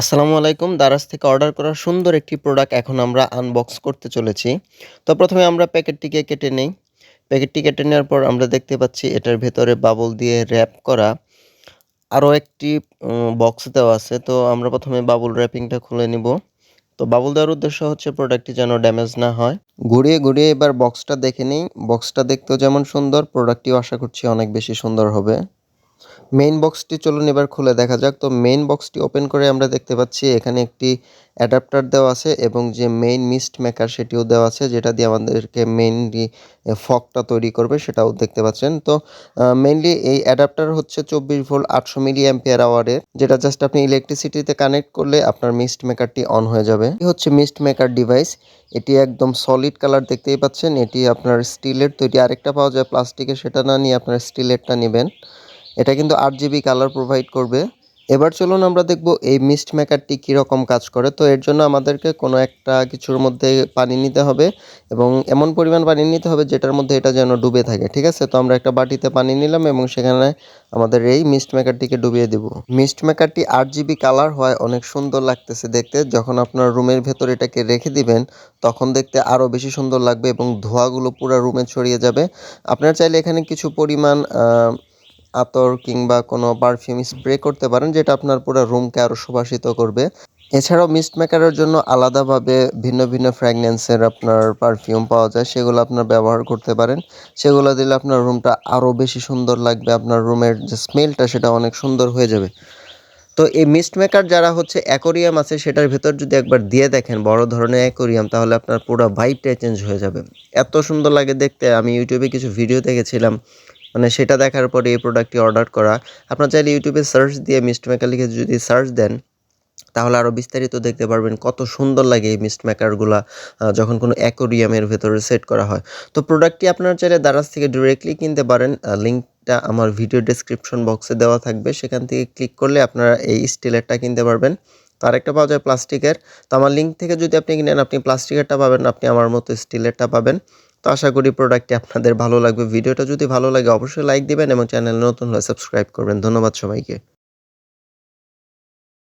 আসসালামু আলাইকুম। দারাজ থেকে অর্ডার করা সুন্দর একটি প্রোডাক্ট এখন আমরা আনবক্স করতে চলেছি। তো প্রথমে আমরা প্যাকেটটিকে কেটে নেই। প্যাকেটটি কেটে নেওয়ার পর আমরা দেখতে পাচ্ছি এটার ভেতরে বাবল দিয়ে র্যাপ করা আরও একটি বক্স দেওয়া আছে। তো আমরা প্রথমে বাবুল র্যাপিংটা খুলে নিব। তো বাবুল দেওয়ার উদ্দেশ্য হচ্ছে প্রোডাক্টটি যেন ড্যামেজ না হয়। ঘুরিয়ে ঘুরিয়ে এবার বক্সটা দেখে নিই। বক্সটা দেখতেও যেমন সুন্দর প্রোডাক্টটিও আশা করছি অনেক বেশি সুন্দর হবে। মেইন বক্সটি চলুন এবার খুলে দেখা যাক। তো মেইন বক্সটি ওপেন করে আমরা দেখতে পাচ্ছি, এখানে একটি অ্যাডাপ্টার দেওয়া আছে এবং যে মেইন মিস্ট মেকার সেটিও দেওয়া আছে, যেটা দিয়ে আমাদেরকে মেইনলি ফকটা তৈরি করবে সেটাও দেখতে পাচ্ছেন। তো মেইনলি এই অ্যাডাপ্টার হচ্ছে চব্বিশ ভোল্ট আটশো মিলি অ্যাম্পিয়ার আওয়ারের যেটা জাস্ট আপনি ইলেকট্রিসিটিতে কানেক্ট করলে আপনার মিস্ট মেকারটি অন হয়ে যাবে। এই হচ্ছে মিস্ট মেকার ডিভাইস এটি একদম সলিড কালার দেখতেই পাচ্ছেন। এটি আপনার স্টিলের তো এটি আরেকটা পাওয়া যায় প্লাস্টিকের সেটা না নিয়ে আপনার স্টিলেরটা নেবেন। এটা কিন্তু আট জিবি কালার প্রোভাইড করবে। এবার চলুন আমরা দেখব এই মিস্ট মেকারটি কীরকম কাজ করে। তো এর জন্য আমাদেরকে কোনো একটা কিছুর মধ্যে পানি নিতে হবে এবং এমন পরিমাণ পানি নিতে হবে যেটার মধ্যে এটা যেন ডুবে থাকে, ঠিক আছে? তো আমরা একটা বাটিতে পানি নিলাম এবং সেখানে আমাদের এই মিস্ট মেকারটিকে ডুবিয়ে দেব। মিস্ট মেকারটি আট জিবি কালার হয় অনেক সুন্দর লাগতেছে দেখতে। যখন আপনার রুমের ভেতর এটাকে রেখে দিবেন, তখন দেখতে আরও বেশি সুন্দর লাগবে এবং ধোঁয়াগুলো পুরো রুমে ছড়িয়ে যাবে। আপনার চাইলে এখানে কিছু পরিমাণ আতর কিংবা কোনো পারফিউম স্প্রে করতে পারেন, যেটা আপনার পুরো রুমকে আরও সুবাসিত করবে। এছাড়াও মিস্ট মেকারের জন্য আলাদাভাবে ভিন্ন ভিন্ন ফ্র্যাগনেন্সের আপনার পারফিউম পাওয়া যায়, সেগুলো আপনার ব্যবহার করতে পারেন। সেগুলো দিলে আপনার রুমটা আরও বেশি সুন্দর লাগবে, আপনার রুমের যে স্মেলটা সেটা অনেক সুন্দর হয়ে যাবে। তো এই মিস্ট মেকার যারা হচ্ছে অ্যাকোরিয়াম আছে, সেটার ভেতর যদি একবার দিয়ে দেখেন, বড় ধরনের অ্যাকোরিয়াম, তাহলে আপনার পুরো ভাইবটাই চেঞ্জ হয়ে যাবে। এত সুন্দর লাগে দেখতে, আমি ইউটিউবে কিছু ভিডিও দেখেছিলাম মানে সেটা দেখার পরে এই প্রোডাক্টটি অর্ডার করা। আপনার চাইলে ইউটিউবে সার্চ দিয়ে মিস্ট মেকার লিখে যদি সার্চ দেন, তাহলে আরও বিস্তারিত দেখতে পারবেন কত সুন্দর লাগে এই মিস্ট মেকারগুলা যখন কোনো অ্যাকোরিয়ামের ভেতরে সেট করা হয়। তো প্রোডাক্টটি আপনার চাইলে দারাজ থেকে ডিরেক্টলি কিনতে পারেন। লিঙ্কটা আমার ভিডিও ডিসক্রিপশন বক্সে দেওয়া থাকবে। সেখান থেকে ক্লিক করলে আপনারা এই স্টিলেরটা কিনতে পারবেন। তো আরেকটা পাওয়া যায় প্লাস্টিকের। তো আমার লিঙ্ক থেকে যদি আপনি কিনেন, আপনি প্লাস্টিকেরটা পাবেন, আপনি আমার মতো স্টিলেরটা পাবেন। তো আশা করি প্রোডাক্টটি আপনাদের ভালো লাগবে। ভিডিওটা যদি ভালো লাগে, অবশ্যই লাইক দিবেন এবং চ্যানেল নতুন হলে সাবস্ক্রাইব করবেন। ধন্যবাদ সবাইকে।